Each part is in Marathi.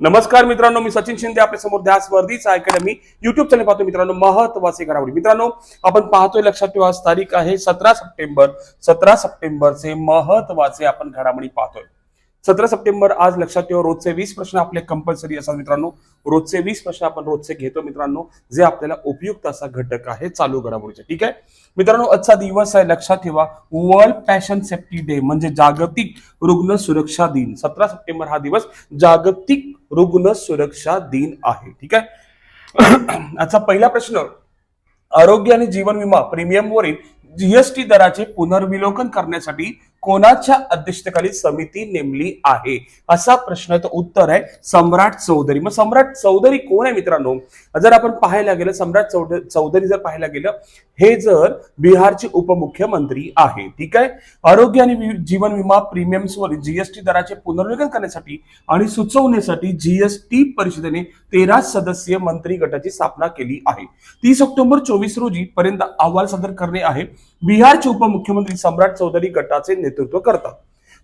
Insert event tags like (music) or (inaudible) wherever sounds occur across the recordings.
नमस्कार मित्रांनो मी सचिन शिंदे आपल्यासमोर ध्यास वर्धीचा अकॅडमी युट्यूब चॅनल पाहतो मित्रांनो महत्त्वाचे घडामोडी. मित्रांनो आपण पाहतोय लक्षात ठेवा आज तारीख आहे सतरा सप्टेंबर. सतरा सप्टेंबरचे महत्त्वाचे आपण घडामोडी पाहतोय. सतरा सप्टेंबर आज लक्षात ठेवा रोजचे वीस प्रश्न आपले कंपल्सरी असतात मित्रांनो. रोजचे वीस प्रश्न आपण रोजचे घेतो मित्रांनो जे आपल्याला उपयुक्त असा घटक आहे चालू घडामोडीचे ठीक आहे? मित्रांनो आजचा दिवस आहे लक्षात ठेवा वर्ल्ड पॅशन सेफ्टी डे म्हणजे जागतिक रुग्ण सुरक्षा दिन. सतरा सप्टेंबर हा दिवस जागतिक रुग्ण सुरक्षा दिन आहे. ठीक आहे? (clears throat) आजचा पहिला प्रश्न आरोग्य आणि जीवन विमा प्रीमियमवरील जीएसटी दराचे पुनर्विलोकन करण्यासाठी कोणाच्या अध्यक्षतेखाली समिती नेमली आहे? असा प्रश्नाचं उत्तर आहे सम्राट चौधरी. मग सम्राट चौधरी कोण आहे मित्रांनो? जर आपण पाहायला गेलं सम्राट चौधरी जर पाहायला गेलं हे जर बिहारचे उपमुख्यमंत्री आहे ठीक आहे? आरोग्य आणि जीवन विमा प्रीमियम्सवर जीएसटी दराचे पुनर्लेखन करण्यासाठी आणि सुचवण्यासाठी जीएसटी परिषदेने तेरा सदस्यीय मंत्री गटाची स्थापना केली आहे. तीस ऑक्टोबर चोवीस रोजी पर्यंत अहवाल सादर करणे आहे. बिहारचे उपमुख्यमंत्री सम्राट चौधरी गटाचे नेतृत्व करतात.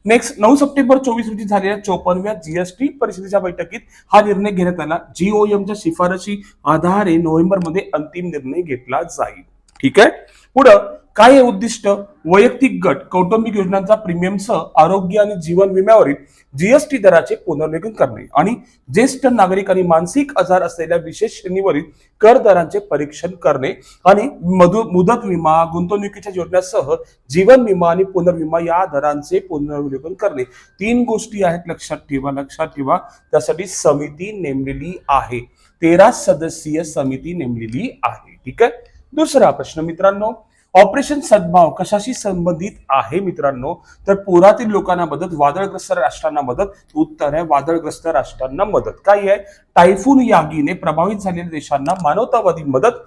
नेक्स्ट नऊ सप्टेंबर चोवीस रोजी झालेल्या चोपन्नव्या जीएसटी परिषदेच्या बैठकीत हा निर्णय घेण्यात आला. जीओएमच्या शिफारशी आधारे नोव्हेंबरमध्ये अंतिम निर्णय घेतला जाईल. ठीक आहे? पुढं काय हे उद्दिष्ट? वैयक्तिक गट कौटुंबिक योजनांचा प्रीमियमसह आरोग्य आणि जीवन विम्यावरील जीएसटी दराचे पुनर्लेखन करणे आणि ज्येष्ठ नागरिक आणि मानसिक आजार असलेल्या विशेष श्रेणीवरील कर दरांचे परीक्षण करणे आणि मधु मुदत विमा गुंतवणुकीच्या योजनासह जीवन विमा आणि पुनर्विमा या दरांचे पुनर्विलेखन करणे. तीन गोष्टी आहेत लक्षात ठेवा लक्षात ठेवा. त्यासाठी समिती नेमलेली आहे. तेरा सदस्यीय समिती नेमलेली आहे. ठीक आहे? दुसरा प्रश्न मित्रांनो ऑपरेशन सद्भाव कशाशी संबंधित आहे मित्रांनो? तर पुरातील लोकांना मदत वादळग्रस्त राष्ट्रांना मदत. उत्तर आहे वादळग्रस्त राष्ट्रांना मदत. काय आहे टायफून यागीने प्रभावित झालेल्या देशांना मानवतावादी मदत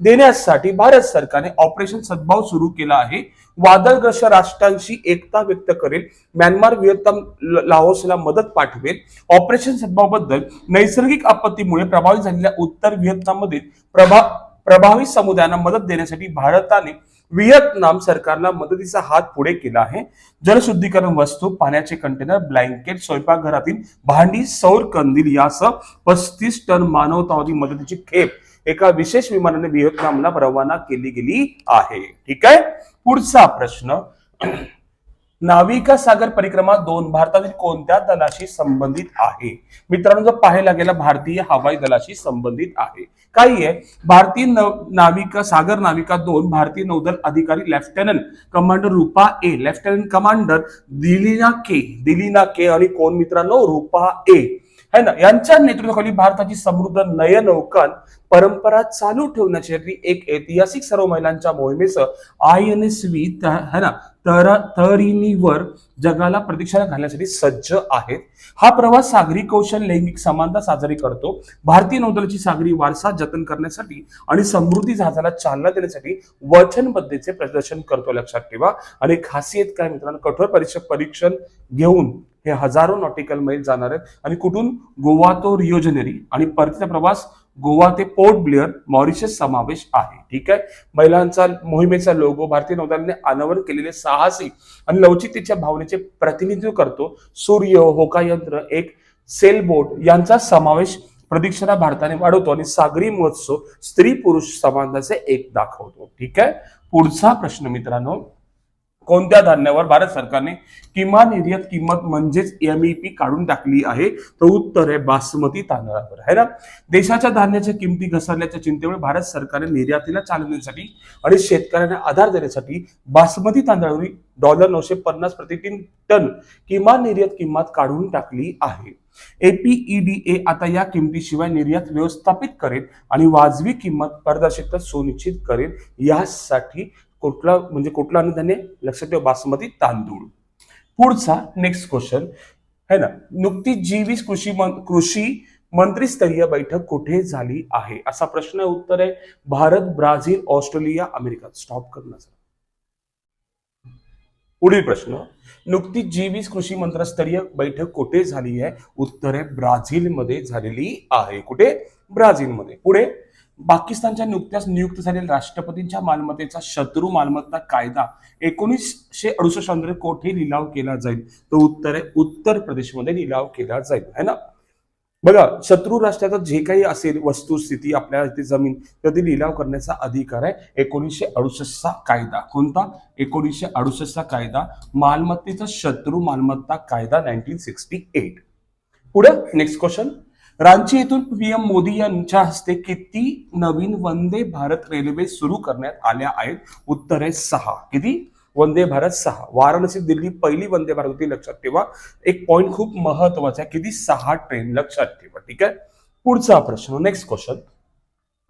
देण्यासाठी भारत सरकारने ऑपरेशन सद्भाव सुरू केला आहे. वादळग्रस्त राष्ट्रांशी एकता व्यक्त करेल. म्यानमार व्हिएतनाम लाओसला मदत पाठवेल. ऑपरेशन सद्भावबद्दल नैसर्गिक आपत्तीमुळे प्रभावित झालेल्या उत्तर व्हिएतनाममधील प्रभा प्रभावित समुदायांना मदत देण्यासाठी भारताने व्हिएतनाम सरकारला मदतीचा हात पुढे केला आहे. जलशुद्धीकरण वस्तू पाण्याचे कंटेनर ब्लँकेट स्वयंपाकघरातील भांडी सौर कंदील यासह पस्तीस टन मानवतावादी मदतीची खेप एका विशेष विमानाने व्हिएतनामला रवाना केली गेली आहे. ठीक आहे? पुढचा प्रश्न. नाविका सागर परिक्रमा दोन भारतातील कोणत्या दलाशी संबंधित आहे? मित्रांनो जर पाहायला गेला भारतीय हवाई दलाशी संबंधित आहे. काही आहे. भारतीय नाविका सागर नाविका दोन भारतीय नौदल अधिकारी lieutenant commander Rupa A. Lieutenant commander Dilna K. Dilna K आणि कोण मित्रांनो? रुपा ए. है ना? यांच्या नेतृत्वाखाली भारताची समृद्ध नयनौकान परंपरा चालू ठेवण्यासाठी एक ऐतिहासिक सर्व महिलांच्या मोहिमेचं आय एन एस व्ही है ना? तर तरिणीवर जगाला प्रतीक्षा घालण्यासाठी सज्ज आहेत. हा प्रवास सागरी कौशल लैंगिक समानता साजरी करतो. भारतीय नौदलाची सागरी वारसा जतन करण्यासाठी आणि समृद्धी जहाजाला चालना देण्यासाठी वचनबद्धतेचे प्रदर्शन करतो लक्षात ठेवा. आणि खासियत काय मित्रांनो? कठोर परीक्षा परीक्षण घेऊन हे हजारो नॉटिकल मैल जाणार आहेत. आणि कुठून? गोवा तो रिओ आणि परतीचा प्रवास गोवा ते पोर्ट ब्लेअर मॉरिशस समावेश आहे. ठीक आहे? महिलांचा मोहिमेचा लोगो भारतीय नौदलाने अनावरण केलेले साहसी आणि लवचिकतेच्या भावनेचे प्रतिनिधित्व करतो. सूर्य होकायंत्र एक सेल बोट यांचा समावेश प्रदीक्षणा भारताने वाढवतो आणि सागरी महोत्सव स्त्री पुरुष समानताचे एक दाखवतो. ठीक आहे? पुढचा प्रश्न मित्रांनो कोणत्या धान्यावर भारत सरकारने किमान निर्यात किंमत म्हणजेच एमईपी काढून टाकली आहे? तर उत्तर आहे बासमती तांदळावर. आहे ना? देशाच्या धान्याच्या किमती घसरल्याच्या चिंतेमुळे भारत सरकारने निर्यातीला चालना देण्यासाठी आणि शेतकऱ्यांना आधार देण्यासाठी बासमती तांदळावरील डॉलर नऊशे पन्नास प्रति तीन टन किमान निर्यात किंमत काढून टाकली आहे. एपीईडीए आता या किमतीशिवाय निर्यात व्यवस्थापित करेल आणि वाजवी किंमत पारदर्शकता सुनिश्चित करेल यासाठी कुठला म्हणजे कुठलं अन्नधान्य लक्षात ठेवा बासमती तांदूळ. पुढचा नेक्स्ट क्वेश्चन है ना? नुकतीच जी वीस कृषी कृषी मंत्रीस्तरीय बैठक कुठे झाली आहे? असा प्रश्न आहे. उत्तर आहे Bharat Brazil Australia America. Stop करण्याचा पुढील प्रश्न. नुकतीच जी वीस कृषी मंत्रस्तरीय बैठक कुठे झाली आहे? उत्तर आहे ब्राझीलमध्ये झालेली आहे. कुठे? ब्राझीलमध्ये. पुढे पाकिस्तानच्या नुकत्याच नियुक्त झालेल्या राष्ट्रपतींच्या मालमत्तेचा शत्रू मालमत्ता कायदा एकोणीसशे अडुसष्टमध्ये कोठे लिलाव केला जाईल? तो उत्तर आहे उत्तर प्रदेशमध्ये लिलाव केला जाईल है ना? बघा शत्रू राष्ट्राचा जे काही असेल वस्तुस्थिती आपल्या इथे जमीन तर ती लिलाव करण्याचा अधिकार आहे एकोणीसशे अडुसष्टचा कायदा. कोणता? एकोणीसशे अडुसष्टचा कायदा. मालमत्तेचा शत्रू मालमत्ता कायदा नाईन्टीन सिक्स्टी एट. पुढे नेक्स्ट क्वेश्चन रांची येथून पीएम मोदी यांच्या हस्ते किती नवीन वंदे भारत रेल्वे सुरू करण्यात आल्या आहेत? उत्तर आहे सहा. किती? वंदे भारत सहा. वाराणसी दिल्ली पहिली वंदे भारत होती लक्षात ठेवा. एक पॉइंट खूप महत्त्वाचा आहे. किती? सहा ट्रेन लक्षात ठेवा. ठीक आहे? पुढचा प्रश्न नेक्स्ट क्वेश्चन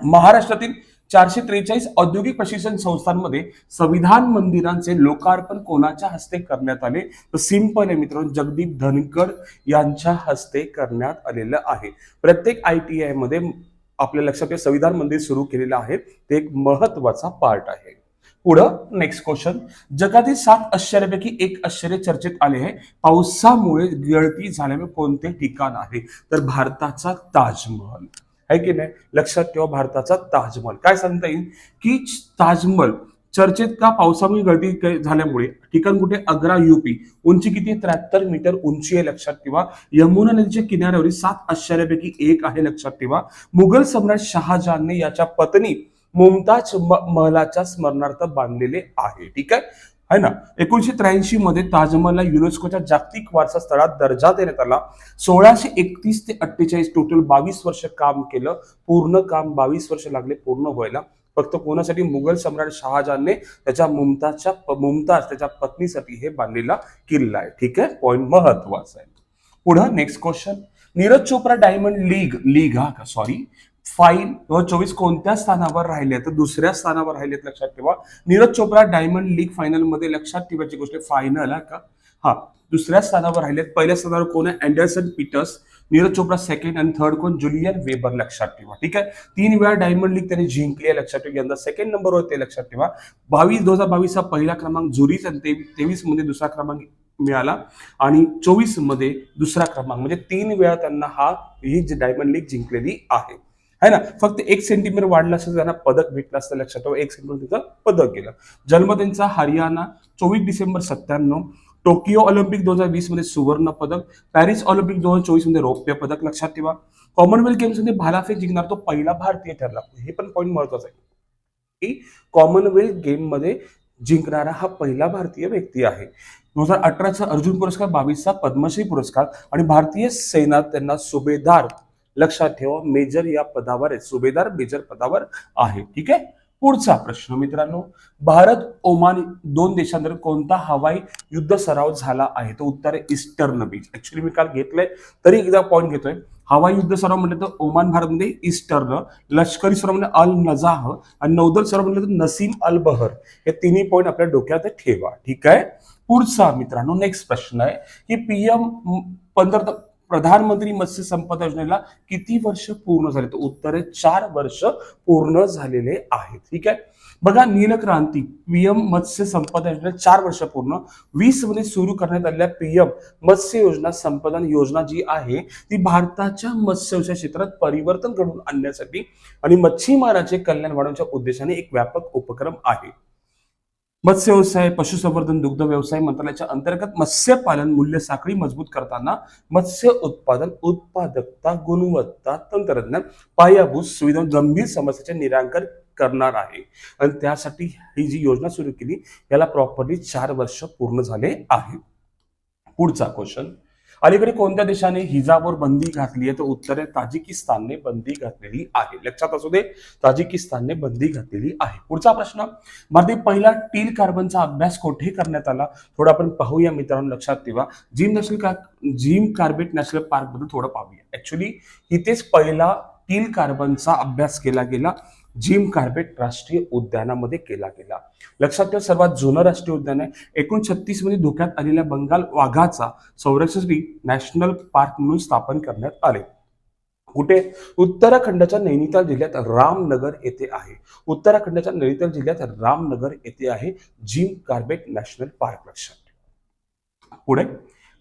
महाराष्ट्रातील चारशे त्रेचाळीस औद्योगिक प्रशिक्षण संस्थांमध्ये संविधान मंदिरांचे लोकार्पण कोणाच्या हस्ते करण्यात आले? तर सिंपल आहे मित्रांनो जगदीप धनकर यांच्या हस्ते करण्यात आलेलं आहे. प्रत्येक आय टी आयमध्ये आपल्या लक्षात ठेवा संविधान मंदिर सुरू केलेलं आहे. ते एक महत्त्वाचा पार्ट आहे. पुढं नेक्स्ट क्वेश्चन जगातील सात आश्चर्यापैकी एक आश्चर्य चर्चेत आले आहे. पावसामुळे गळती झाल्यामुळे कोणते ठिकाण आहे? तर भारताचा ताजमहल. आहे की नाही? लक्षात ठेवा भारताचा ताजमहल. काय सांगता येईल? की ताजमहल चर्चेत का पावसामुळे गळती झाल्यामुळे? ठिकाण कुठे? अग्रा युपी उंची किती? त्र्याहत्तर मीटर उंची आहे लक्षात ठेवा. यमुना नदीच्या किनाऱ्यावरील सात आश्चर्यापैकी एक आहे लक्षात ठेवा. मुघल सम्राट शहाजहानने याच्या पत्नी मुमताज महलाच्या स्मरणार्थ बांधलेले आहे. ठीक आहे? है ना? एकोणीशे त्र्याऐंशी मध्ये ताजमहलला युनेस्कोच्या जागतिक वारसा स्थळात दर्जा देण्यात आला. सोळाशे एकतीस ते अठ्ठेचाळीस टोटल बावीस वर्ष काम केलं. पूर्ण काम बावीस वर्ष लागले पूर्ण व्हायला. फक्त कोणासाठी? मुघल सम्राट शहाजहानने त्याच्या मुमताजच्या मुमताज त्याच्या पत्नीसाठी हे बांधलेला किल्ला आहे. ठीक आहे? पॉईंट महत्त्वाचा आहे. पुढं next question Neeraj Chopra Diamond League League हा का? सॉरी फाईल दोन हजार चोवीस कोणत्या स्थानावर राहिले तर दुसऱ्या स्थानावर राहिलेत लक्षात ठेवा. नीरज चोप्रा डायमंड लीग फायनलमध्ये लक्षात ठेवायची गोष्ट फायनल आहे का? हा. दुसऱ्या स्थानावर राहिलेत. पहिल्या स्थानावर कोण आहे? Anderson Peters Neeraj Chopra second आणि थर्ड कोण? जुलियन वेबर लक्षात ठेवा. ठीक आहे? तीन वेळा डायमंड लीग त्यांनी जिंकली आहे लक्षात ठेवा. यंदा सेकंड नंबरवर ते लक्षात ठेवा. बावीस दोन हजार बावीसचा पहिला क्रमांक जुरीच आणि तेवीसमध्ये दुसरा क्रमांक मिळाला. आणि चोवीसमध्ये दुसरा क्रमांक. म्हणजे तीन वेळा त्यांना हा ही डायमंड लीग जिंकलेली आहे. है ना? फक्त एक सेंटीमीटर वाढलं असतं त्यांना पदक भेटलं असतं लक्षात ठेवा. एक सेंटीमीटर तिथं पदक गेलं. जन्म त्यांचा हरियाणा चोवीस डिसेंबर सत्त्याण्णव. टोकियो ऑलिम्पिक दोन हजार वीसमध्ये सुवर्ण पदक. पॅरिस ऑलिम्पिक दोन हजार चोवीसमध्ये रौप्य पदक लक्षात ठेवा. कॉमनवेल्थ गेम्समध्ये भालाफेक जिंकणार तो पहिला भारतीय ठरला. हे पण पॉईंट महत्त्वाचा आहे. की कॉमनवेल्थ गेममध्ये जिंकणारा हा पहिला भारतीय व्यक्ती आहे. दोन हजार अठराचा अर्जुन पुरस्कार बावीसचा पद्मश्री पुरस्कार आणि भारतीय सेना त्यांना सुभेदार लक्षात ठेवा मेजर या पदावर आहे सुभेदार मेजर पदावर आहे. ठीक आहे? पुढचा प्रश्न मित्रांनो भारत ओमान दोन देशांदरम्यान कोणता हवाई युद्ध सराव झाला आहे? तो उत्तर आहे ईस्टर्न बीच. ऍक्च्युली मी काल घेतलंय तरी एकदा पॉईंट घेतोय. हवाई युद्ध सराव म्हटलं तर ओमान भारतमध्ये म्हणजे ईस्टर्न लष्करी सराव म्हणजे अल नजाह आणि नौदल सराव म्हटलं तर नसीम अल बहर हे तिन्ही पॉईंट आपल्या डोक्यात ठेवा. ठीक आहे? पुढचा मित्रांनो नेक्स्ट प्रश्न आहे की पीएम पंधरा प्रधानमंत्री मत्स्य संपदा योजनेला किती वर्ष पूर्ण झाले? तर उत्तर आहे चार वर्ष पूर्ण झालेले आहेत. ठीक आहे? बघा नीलक्रांती पीएम मत्स्य संपदा योजना चार वर्ष पूर्ण. वीसमध्ये सुरू करण्यात आलेल्या पीएम मत्स्य योजना संपदन योजना जी आहे ती भारताच्या मत्स्य व्यवसाय क्षेत्रात परिवर्तन घडवून आणण्यासाठी आणि मच्छीमाराचे कल्याण वाढवण्याच्या उद्देशाने एक व्यापक उपक्रम आहे. मत्स्य व्यवसाय पशुसंवर्धन दुग्ध व्यवसाय मंत्रालयाच्या अंतर्गत मत्स्यपालन मूल्य साखळी मजबूत करताना मत्स्य उत्पादन उत्पादकता गुणवत्ता तंत्रज्ञान पायाभूत सुविधा गंभीर समस्याचे निराकरण करणार आहे. आणि त्यासाठी ही जी योजना सुरू केली याला प्रॉपरली चार वर्ष पूर्ण झाले आहे. पुढचा क्वेश्चन अलीकडे कोणत्या देशाने हिजाबवर बंदी घातली आहे? तर उत्तर आहे ताजिकिस्तानने बंदी घातलेली आहे. लक्षात असू दे ताजिकिस्तानने बंदी घातलेली आहे. पुढचा प्रश्न भारतीय पहिला टील कार्बनचा अभ्यास कोठे करण्यात आला? थोडं आपण पाहूया मित्रांनो लक्षात ठेवा. जिम नॅशनल का जिम कार्बेट नॅशनल पार्कबद्दल थोडं पाहूया. ऍक्च्युली इथेच पहिला टील कार्बनचा अभ्यास केला गेला. जिम कार्बेट राष्ट्रीय उद्यानामध्ये केला गेला. लक्षात ठेवा सर्वात जुनं राष्ट्रीय उद्यान आहे. एकूण छत्तीसमध्ये धोक्यात आलेल्या बंगाल वाघाचा संरक्षणासाठी नॅशनल पार्क म्हणून स्थापन करण्यात आले. कुठे? उत्तराखंडच्या नैनिताल जिल्ह्यात रामनगर येथे आहे. उत्तराखंडच्या नैनिताल जिल्ह्यात रामनगर येथे आहे जिम कार्बेट नॅशनल पार्क. लक्षात पुढे?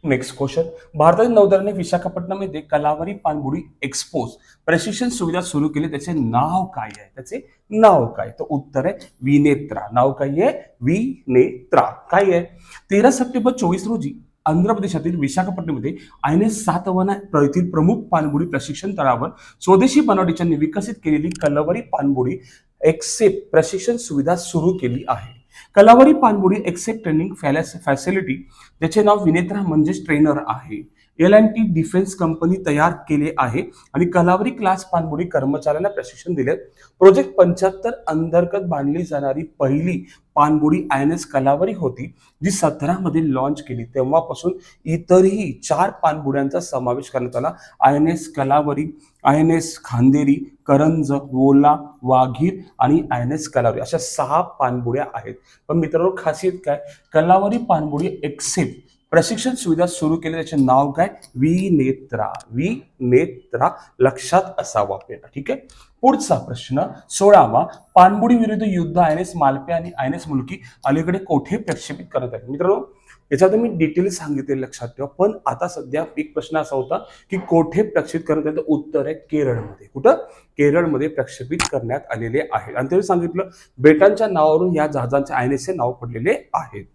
नेक्स्ट क्वेश्चन भारतातील नौदलाने विशाखापट्टणम येथे कलावरी पाणबुडी एक्सपोज प्रशिक्षण सुविधा सुरू केली. त्याचे नाव काय आहे? त्याचे नाव काय? तर उत्तर आहे विनेत्रा. नाव काय आहे? विनेत्रा. काय आहे? तेरा सप्टेंबर चोवीस रोजी आंध्र प्रदेशातील विशाखापट्टणमध्ये आय एन एस सातवाना येथील प्रमुख पाणबुडी प्रशिक्षण तळावर स्वदेशी बनावटीच्या विकसित केलेली कलवरी पाणबुडी एक्सेप प्रशिक्षण सुविधा सुरू केली आहे. कलावरी पाणबुडी एक्सेप्ट ट्रेनिंग फॅलॅस फॅसिलिटी ज्याचे नाव विनेत्रा म्हणजेच ट्रेनर आहे. L and T defence company तयार केले आहे आणि कलावरी क्लास पाणबुडी कर्मचाऱ्यांना प्रशिक्षण दिले. प्रोजेक्ट पंच्याहत्तर अंतर्गत बांधली जाणारी पहिली पाणबुडी आय एन एस कलावरी होती जी सतरामध्ये लॉन्च केली. तेव्हापासून इतरही चार पाणबुड्यांचा समावेश करण्यात आला. I N S Kalvari I N S Khanderi Karanj Vela Vagir आणि आय एन एस कलावरी अशा सहा पाणबुड्या आहेत. पण मित्रांनो खासियत काय? कलावरी पाणबुडी एक्सेप्ट प्रशिक्षण सुविधा सुरू केली त्याचे नाव काय? वी नेत्रा वी नेत्रा लक्षात असावा आपल्याला ठीक आहे? पुढचा प्रश्न सोळावा पाणबुडी विरुद्ध युद्ध आय एन एस मालपे आणि आय एन एस मुलकी अलीकडे कोठे प्रक्षेपित करत आहे मित्रांनो याच्यात मी डिटेल सांगितले लक्षात ठेवा पण आता सध्या एक प्रश्न असा होता की कोठे प्रक्षेपित करण्यात आले तर उत्तर आहे केरळमध्ये. कुठं? केरळमध्ये प्रक्षेपित करण्यात आलेले आहे आणि त्यांनी सांगितलं बेटांच्या नावावरून या जहाजांचे आय एन एसचे नाव पडलेले आहेत.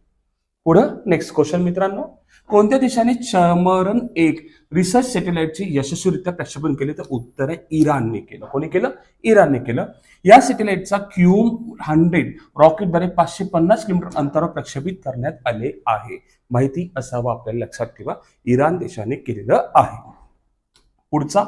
पुढं नेक्स्ट क्वेश्चन मित्रांनो. कोणत्या देशाने चमरण एक रिसर्च सॅटेलाइटचे यशस्वीरित्या प्रक्षेपण केले? तर उत्तर आहे इराणने केलं. कोणी केलं? इराणने केलं. या सॅटेलाइटचा क्यूम हंड्रेड रॉकेटद्वारे पाचशे पन्नास किलोमीटर अंतरावर प्रक्षेपित करण्यात आले आहे. माहिती असावं आपल्याला लक्षात ठेवा. इराण देशाने केलेलं आहे. पुढचा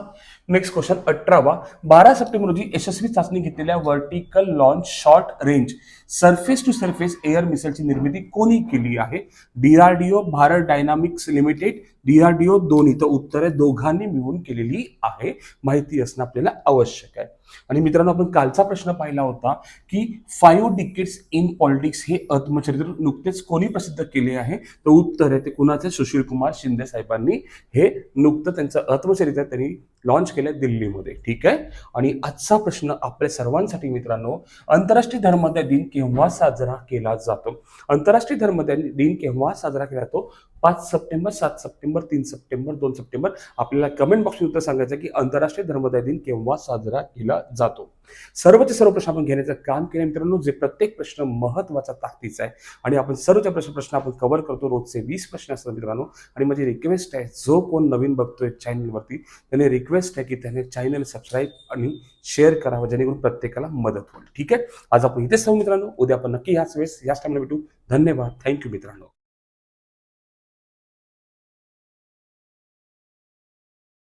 नेक्स्ट क्वेश्चन अठरावा. बारा सप्टेंबर रोजी यशस्वी चाचणी घेतलेल्या vertical launch short range surface to surface air मिसाईलची निर्मिती कोणी केली आहे? DRDO Bharat Dynamics Limited DRDO दोन्ही. तर उत्तरे दोघांनी मिळून केलेली आहे. माहिती असणं आपल्याला आवश्यक आहे. आणि मित्रांनो आपण कालचा प्रश्न पाहिला होता की फाईव्ह डिकेट्स इन पॉलिटिक्स हे आत्मचरित्र नुकतेच कोणी प्रसिद्ध केले आहे? तर उत्तर आहे ते कुणाचे? सुशील कुमार शिंदे साहेबांनी. हे नुकतं त्यांचं आत्मचरित्र त्यांनी लॉन्च केलं दिल्लीमध्ये. ठीक आहे? आणि आजचा प्रश्न आपल्या सर्वांसाठी मित्रांनो आंतरराष्ट्रीय धर्मदाय दिन केव्हा साजरा केला जातो? आंतरराष्ट्रीय धर्मदाय दिन केव्हा साजरा केला जातो? पाच सप्टेंबर सात सप्टेंबर तीन सप्टेंबर दोन सप्टेंबर आपल्याला कमेंट बॉक्समध्ये उत्तर सांगायचं की आंतरराष्ट्रीय धर्मदाय दिन केव्हा साजरा केला जातो? सर्वचे सर्व प्रश्न आपण घेण्याचं काम केलं मित्रांनो जे प्रत्येक प्रश्न महत्त्वाचा ताकदीचा आहे. आणि आपण सर्वच्या प्रश्न प्रश्न आपण कव्हर करतो रोजचे वीस प्रश्न असतात मित्रांनो. आणि माझी रिक्वेस्ट आहे जो कोण नवीन बघतोय चॅनलवरती त्याने रिक्वेस्ट आहे की त्याने चॅनल सबस्क्राईब आणि शेअर करावं जेणेकरून प्रत्येकाला मदत होईल. ठीक आहे? आज आपण इथेच थांबू मित्रांनो. उद्या आपण नक्की याच वेळेस याच टाइमला भेटू. धन्यवाद. थँक्यू मित्रांनो.